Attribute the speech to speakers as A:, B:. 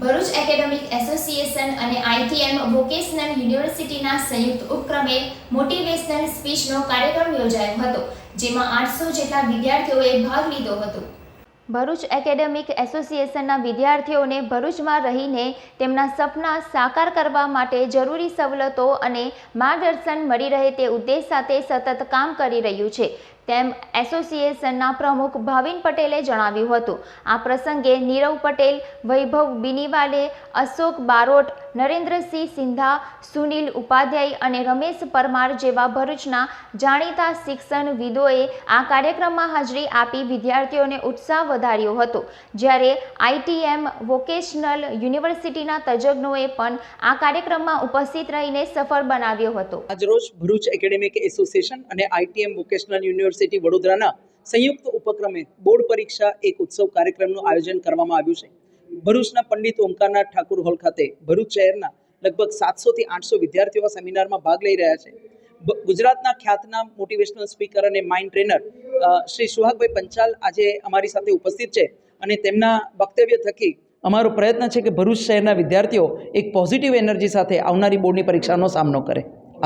A: Bharuch academic association અને ITM vocational યુનિવર્સિટીના સંયુક્ત ઉપક્રમે મોટિવેશનલ સ્પીચનો કાર્યક્રમ યોજાયો હતો, જેમાં આઠસો જેટલા વિદ્યાર્થીઓએ ભાગ લીધો હતો. ભરૂચ એકેડેમિક એસોસિએશનના વિદ્યાર્થીઓને ભરૂચમાં રહીને તેમના સપના સાકાર કરવા માટે જરૂરી સવલતો અને માર્ગદર્શન મળી રહે તે ઉદ્દેશ સાથે સતત કામ કરી રહ્યું છે. તેમ એસોસિએશનના પ્રમુખ ભાવિન પટેલે જણાવ્યું હતું. આ પ્રસંગે નીરવ પટેલ, વૈભવ બિનીવાલે, અશોક બારોટ નરેન્દ્રસિંહ સિંધા, સુનિલ ઉપાધ્યાય અને રમેશ પરમાર જેવા ભરૂચના જાણીતા શિક્ષણવિદોએ આ કાર્યક્રમમાં હાજરી આપી વિદ્યાર્થીઓને ઉત્સાહ વધાર્યો હતો. જ્યારે આઈટીએમ વોકેશનલ યુનિવર્સિટીના તજજ્ઞોએ પણ આ કાર્યક્રમમાં ઉપસ્થિત રહીને સફળ બનાવ્યો હતો.
B: આજરોજ ભરૂચ એકેડેમિક એસોસિએશન અને આઈટીએમ વોકેશનલ યુનિવર્સિટી વડોદરાના સંયુક્ત ઉપક્રમે બોર્ડ પરીક્ષા એક ઉત્સવ કાર્યક્રમનું આયોજન કરવામાં આવ્યું છે. ભરૂચના પંડિત ઓમકારનાથ ઠાકુર હોલ ખાતે ભરૂચ શહેરના લગભગ સાતસોથી આઠસો વિદ્યાર્થીઓ સેમિનારમાં ભાગ લઈ રહ્યા છે. ગુજરાતના ખ્યાતનામ મોટિવેશનલ સ્પીકર અને માઇન્ડ ટ્રેનર શ્રી સુહાગભાઈ પંચાલ આજે અમારી સાથે ઉપસ્થિત છે અને તેમના વક્તવ્ય થકી અમારો પ્રયત્ન છે કે ભરૂચ શહેરના વિદ્યાર્થીઓ એક પોઝિટિવ એનર્જી સાથે આવનારી બોર્ડની પરીક્ષાનો સામનો કરે.